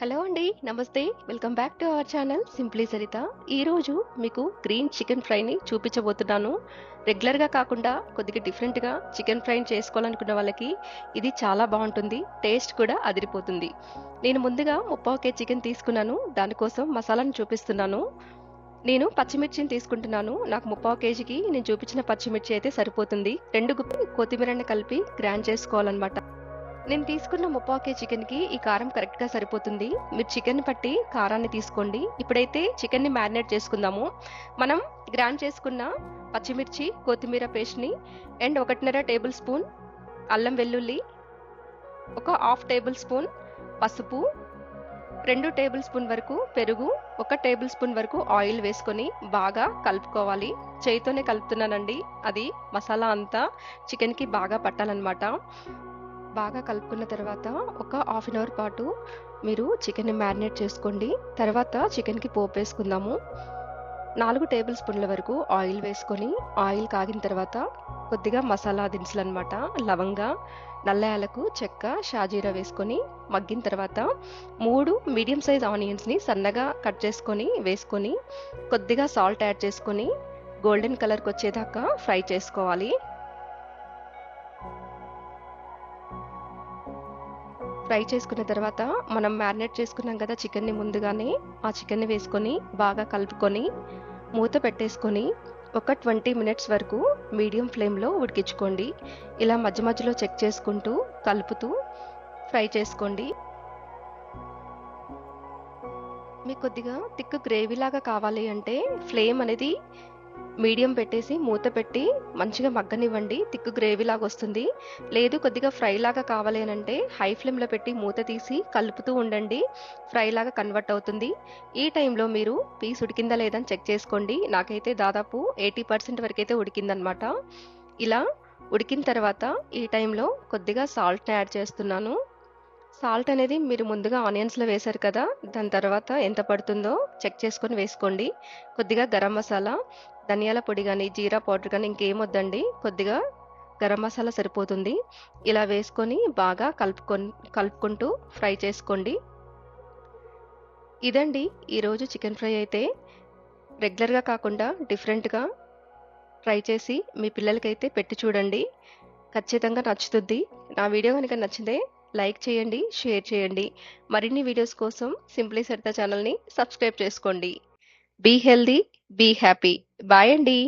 Hello అండి నమస్తే. Welcome back to our channel simply Sarita ఈరోజు మీకు గ్రీన్ చికెన్ ఫ్రైని చూపించబోతున్నాను. రెగ్యులర్గా కాకుండా కొద్దిగా డిఫరెంట్గా చికెన్ ఫ్రైని చేసుకోవాలనుకున్న వాళ్ళకి ఇది చాలా బాగుంటుంది టేస్ట్ కూడా అదిరిపోతుంది. నేను ముందుగా ముప్పావు కే చికెన్ తీసుకున్నాను దానికోసం మసాలాను చూపిస్తున్నాను. నేను పచ్చిమిర్చిని తీసుకుంటున్నాను నాకు ముప్పావు కేజీకి నేను చూపించిన పచ్చిమిర్చి అయితే సరిపోతుంది. రెండు గుప్పి కొత్తిమీరని కలిపి గ్రైండ్ చేసుకోవాలన్నమాట. నేను తీసుకున్న ముప్పాకే చికెన్కి ఈ కారం కరెక్ట్గా సరిపోతుంది. మీరు చికెన్ పట్టి కారాన్ని తీసుకోండి. ఇప్పుడైతే చికెన్ని మ్యారినేట్ చేసుకుందాము. మనం గ్రైండ్ చేసుకున్న పచ్చిమిర్చి కొత్తిమీర పేస్ట్ని అండ్ ఒకటిన్నర టేబుల్ స్పూన్ అల్లం వెల్లుల్లి ఒక హాఫ్ టేబుల్ స్పూన్ పసుపు రెండు టేబుల్ స్పూన్ వరకు పెరుగు ఒక టేబుల్ స్పూన్ వరకు ఆయిల్ వేసుకొని బాగా కలుపుకోవాలి. చేయితోనే కలుపుతున్నానండి. అది మసాలా అంతా చికెన్కి బాగా పట్టాలన్నమాట. బాగా కలుపుకున్న తర్వాత ఒక హాఫ్ అన్ అవర్ పాటు మీరు చికెన్ని మ్యారినేట్ చేసుకోండి. తర్వాత చికెన్కి పోపు వేసుకుందాము. నాలుగు టేబుల్ స్పూన్ల వరకు ఆయిల్ వేసుకొని ఆయిల్ కాగిన తర్వాత కొద్దిగా మసాలా దినుసులు అనమాట లవంగా నల్ల యాలకు చెక్క షాజీరా వేసుకొని మగ్గిన తర్వాత మూడు మీడియం సైజ్ ఆనియన్స్ని సన్నగా కట్ చేసుకొని వేసుకొని కొద్దిగా సాల్ట్ యాడ్ చేసుకొని గోల్డెన్ కలర్కి వచ్చేదాకా ఫ్రై చేసుకోవాలి. ఫ్రై చేసుకున్న తర్వాత మనం మ్యారినేట్ చేసుకున్నాం కదా చికెన్ని ముందుగానే ఆ చికెన్ని వేసుకొని బాగా కలుపుకొని మూత పెట్టేసుకొని ఒక ట్వంటీ మినిట్స్ వరకు మీడియం ఫ్లేమ్లో ఉడికించుకోండి. ఇలా మధ్య మధ్యలో చెక్ చేసుకుంటూ కలుపుతూ ఫ్రై చేసుకోండి. మీకు కొద్దిగా తిక్కు గ్రేవీ లాగా కావాలి అంటే ఫ్లేమ్ అనేది మీడియం పెట్టేసి మూత పెట్టి మంచిగా మగ్గనివ్వండి. తిక్కు గ్రేవీ లాగా వస్తుంది. లేదు కొద్దిగా ఫ్రై లాగా కావాలి అని అంటే హై ఫ్లేమ్లో పెట్టి మూత తీసి కలుపుతూ ఉండండి. ఫ్రై లాగా కన్వర్ట్ అవుతుంది. ఈ టైంలో మీరు పీస్ ఉడికిందా లేదని చెక్ చేసుకోండి. నాకైతే దాదాపు ఎయిటీ పర్సెంట్ వరకైతే ఉడికిందనమాట ఇలా ఉడికిన తర్వాత ఈ టైంలో కొద్దిగా సాల్ట్ని యాడ్ చేస్తున్నాను. సాల్ట్ అనేది మీరు ముందుగా ఆనియన్స్లో వేశారు కదా దాని తర్వాత ఎంత పడుతుందో చెక్ చేసుకొని వేసుకోండి. కొద్దిగా గరం మసాలా ధనియాల పొడి కానీ జీరా పౌడర్ కానీ ఇంకేం వద్దండి. కొద్దిగా గరం మసాలా సరిపోతుంది. ఇలా వేసుకొని బాగా కలుపుకొని కలుపుకుంటూ ఫ్రై చేసుకోండి. ఇదండి ఈరోజు చికెన్ ఫ్రై అయితే. రెగ్యులర్గా కాకుండా డిఫరెంట్గా ట్రై చేసి మీ పిల్లలకైతే పెట్టి చూడండి. ఖచ్చితంగా నచ్చుతుంది. నా వీడియో కనుక నచ్చితే లైక్ చేయండి షేర్ చేయండి. మరిన్ని వీడియోస్ కోసం సింప్లీ సరిత ఛానల్ని సబ్స్క్రైబ్ చేసుకోండి. Be healthy be happy bye అండి.